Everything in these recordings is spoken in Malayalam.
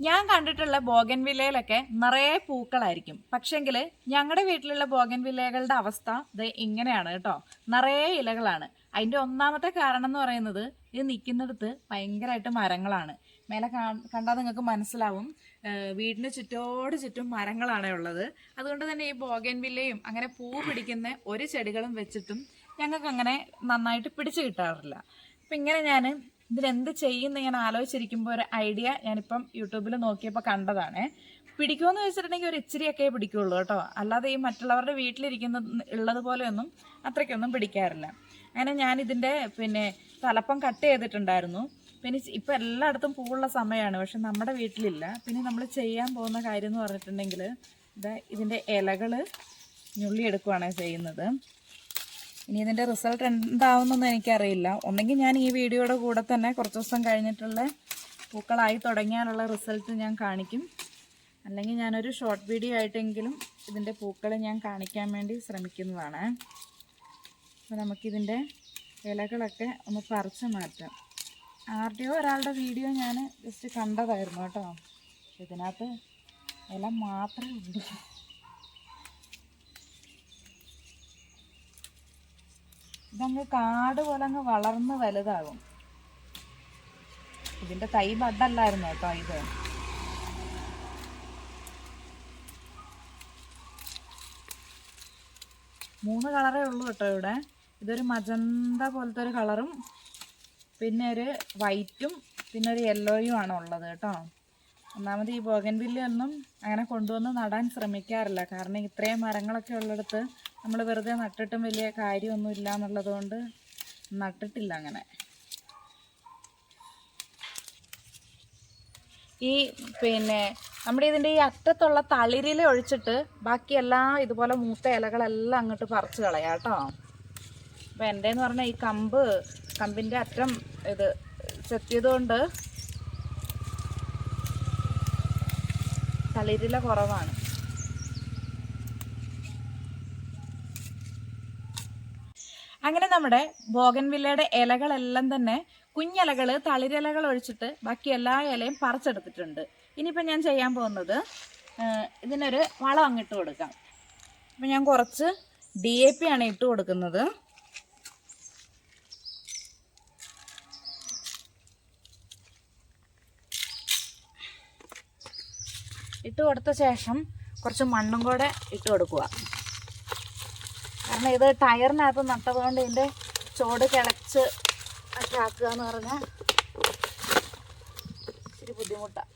ഞാൻ കണ്ടിട്ടുള്ള ബോഗൻ വില്ലയിലൊക്കെ നിറയെ പൂക്കളായിരിക്കും. പക്ഷെങ്കിൽ ഞങ്ങളുടെ വീട്ടിലുള്ള ബോഗൻ വില്ലകളുടെ അവസ്ഥ ഇത് ഇങ്ങനെയാണ് കേട്ടോ. നിറയെ ഇലകളാണ്. അതിന്റെ ഒന്നാമത്തെ കാരണം എന്ന് പറയുന്നത് ഇത് നിൽക്കുന്നിടത്ത് ഭയങ്കരമായിട്ട് മരങ്ങളാണ്. മേലെ കണ്ടാൽ നിങ്ങൾക്ക് മനസ്സിലാവും. വീടിന് ചുറ്റോട് ചുറ്റും മരങ്ങളാണ് ഉള്ളത്. അതുകൊണ്ട് തന്നെ ഈ ബോഗൻ വില്ലയും അങ്ങനെ പൂ പിടിക്കുന്ന ഒരു ചെടികളും വെച്ചിട്ടും ഞങ്ങൾക്ക് അങ്ങനെ നന്നായിട്ട് പിടിച്ചു കിട്ടാറില്ല. അപ്പം ഇങ്ങനെ ഞാൻ ഇതിനെന്ത് ചെയ്യുന്ന ഞാൻ ആലോചിച്ചിരിക്കുമ്പോൾ ഒരു ഐഡിയ ഞാനിപ്പം യൂട്യൂബിൽ നോക്കിയപ്പോൾ കണ്ടതാണ്. പിടിക്കുമെന്ന് വെച്ചിട്ടുണ്ടെങ്കിൽ ഒരു ഇച്ചിരിയൊക്കെ പിടിക്കുള്ളൂ കേട്ടോ. അല്ലാതെ ഈ മറ്റുള്ളവരുടെ വീട്ടിലിരിക്കുന്ന ഉള്ളത് പോലെയൊന്നും അത്രയ്ക്കൊന്നും പിടിക്കാറില്ല. അങ്ങനെ ഞാനിതിന്റെ പിന്നെ തലപ്പം കട്ട് ചെയ്തിട്ടുണ്ടായിരുന്നു. പിന്നെ ഇപ്പം എല്ലായിടത്തും പൂവുള്ള സമയമാണ് പക്ഷെ നമ്മുടെ വീട്ടിലില്ല. പിന്നെ നമ്മൾ ചെയ്യാൻ പോകുന്ന കാര്യം എന്ന് പറഞ്ഞിട്ടുണ്ടെങ്കിൽ ഇതാ ഇതിന്റെ ഇലകൾ ഞുള്ളിയെടുക്കുകയാണ് ചെയ്യുന്നത്. ഇനി ഇതിന്റെ റിസൾട്ട് എന്താവുന്നൊന്നും എനിക്കറിയില്ല. ഒന്നെങ്കിൽ ഞാൻ ഈ വീഡിയോയുടെ കൂടെ തന്നെ കുറച്ച് ദിവസം കഴിഞ്ഞിട്ടുള്ള പൂക്കളായി തുടങ്ങിയാലുള്ള റിസൾട്ട് ഞാൻ കാണിക്കും. അല്ലെങ്കിൽ ഞാനൊരു ഷോർട്ട് വീഡിയോ ആയിട്ടെങ്കിലും ഇതിന്റെ പൂക്കൾ ഞാൻ കാണിക്കാൻ വേണ്ടി ശ്രമിക്കുന്നതാണ്. അപ്പോൾ നമുക്കിതിന്റെ ഇലകളൊക്കെ ഒന്ന് പറിച്ച് മാറ്റാം. ആരുടെയോ ഒരാളുടെ വീഡിയോ ഞാൻ ജസ്റ്റ് കണ്ടതായിരുന്നു കേട്ടോ. ഇതിനകത്ത് ഇല മാത്രമേ ഉള്ളൂ. ഇതങ്ങ് കാട് പോലെ അങ്ങ് വളർന്ന് വലുതാകും. ഇതിന്റെ തൈ ബഡല്ലായിരുന്നു കേട്ടോ ഇത്. മൂന്ന് കളറേ ഉള്ളൂ കേട്ടോ ഇവിടെ. ഇതൊരു മജന്ത പോലത്തെ ഒരു കളറും പിന്നെ ഒരു വൈറ്റും പിന്നെ ഒരു യെല്ലോയും ആണ് ഉള്ളത് കേട്ടോ. ഒന്നാമത് ഈ ബോഗൻവില്ലയൊന്നും അങ്ങനെ കൊണ്ടുവന്ന് നടാൻ ശ്രമിക്കാറില്ല. കാരണം ഇത്രയും മരങ്ങളൊക്കെ ഉള്ളിടത്ത് നമ്മൾ വെറുതെ നട്ടിട്ടും വലിയ കാര്യമൊന്നും ഇല്ല എന്നുള്ളത് കൊണ്ട് നട്ടിട്ടില്ല അങ്ങനെ. ഈ പിന്നെ നമ്മുടെ ഇതിന്റെ ഈ അറ്റത്തുള്ള തളിരില ഒഴിച്ചിട്ട് ബാക്കിയെല്ലാം ഇതുപോലെ മൂത്ത ഇലകളെല്ലാം അങ്ങോട്ട് പറിച്ചു കളയാം കേട്ടോ. അപ്പം എന്റെ എന്ന് പറഞ്ഞാൽ ഈ കമ്പ് കമ്പിന്റെ അറ്റം ഇത് ചെത്തിയതുകൊണ്ട് തളിരില കുറവാണ്. അങ്ങനെ നമ്മുടെ ബോഗൻവില്ലയുടെ ഇലകളെല്ലാം തന്നെ കുഞ്ഞിലകൾ തളിരിലകൾ ഒഴിച്ചിട്ട് ബാക്കി എല്ലാ ഇലയും പറിച്ചെടുത്തിട്ടുണ്ട്. ഇനിയിപ്പോൾ ഞാൻ ചെയ്യാൻ പോകുന്നത് ഇതിനൊരു വളം അങ്ങിട്ട് കൊടുക്കാം. അപ്പം ഞാൻ കുറച്ച് ഡി എ പി ആണ് ഇട്ട് കൊടുക്കുന്നത്. ഇട്ട് കൊടുത്ത ശേഷം കുറച്ച് മണ്ണും കൂടെ ഇട്ട് കൊടുക്കുക. കാരണം ഇത് ടയറിനകത്ത് നട്ടതുകൊണ്ട് ഇതിന്റെ ചോട് കിളച്ച് ഒക്കെ ആക്കുക എന്ന് പറഞ്ഞാൽ ഇച്ചിരി ബുദ്ധിമുട്ടാണ്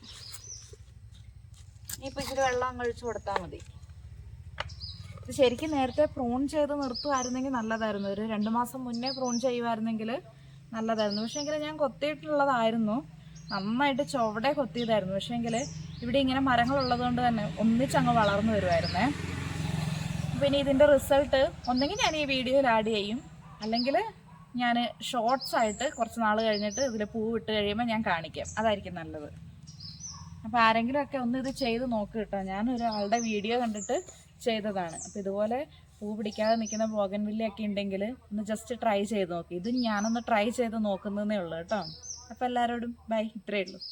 ഇനിയിപ്പോൾ ഇച്ചിരി വെള്ളം കഴിച്ചു കൊടുത്താൽ മതി. ഇത് ശരിക്കും നേരത്തെ പ്രൂൺ ചെയ്ത് നിർത്തുമായിരുന്നെങ്കിൽ നല്ലതായിരുന്നു. ഒരു രണ്ട് മാസം മുന്നേ പ്രൂൺ ചെയ്യുമായിരുന്നെങ്കിൽ നല്ലതായിരുന്നു. പക്ഷേങ്കിൽ ഞാൻ കൊത്തിയിട്ടുള്ളതായിരുന്നു. നന്നായിട്ട് ചുവടെ കൊത്തിയതായിരുന്നു. പക്ഷേങ്കിൽ ഇവിടെ ഇങ്ങനെ മരങ്ങളുള്ളത് കൊണ്ട് തന്നെ ഒന്നിച്ചങ്ങ് വളർന്നു വരുമായിരുന്നേ പിന്നെ ഇതിന്റെ റിസൾട്ട് ഒന്നെങ്കിൽ ഞാൻ ഈ വീഡിയോയിൽ ആഡ് ചെയ്യും. അല്ലെങ്കിൽ ഞാൻ ഷോർട്സ് ആയിട്ട് കുറച്ച് നാൾ കഴിഞ്ഞിട്ട് ഇതിൽ പൂ വിട്ട് കഴിയുമ്പോൾ ഞാൻ കാണിക്കാം. അതായിരിക്കും നല്ലത്. അപ്പോൾ ആരെങ്കിലുമൊക്കെ ഒന്ന് ഇത് ചെയ്ത് നോക്ക് കേട്ടോ. ഞാൻ ഒരാളുടെ വീഡിയോ കണ്ടിട്ട് ചെയ്തതാണ്. അപ്പോൾ ഇതുപോലെ പൂ പിടിക്കാതെ നിൽക്കുന്ന ബോഗൻവില്ലയൊക്കെ ഉണ്ടെങ്കിൽ ഒന്ന് ജസ്റ്റ് ട്രൈ ചെയ്ത് നോക്കി. ഇത് ഞാനൊന്ന് ട്രൈ ചെയ്ത് നോക്കുന്നതേ ഉള്ളൂ കേട്ടോ. അപ്പോൾ എല്ലാവരോടും ബൈ ഇത്രയേ ഉള്ളൂ.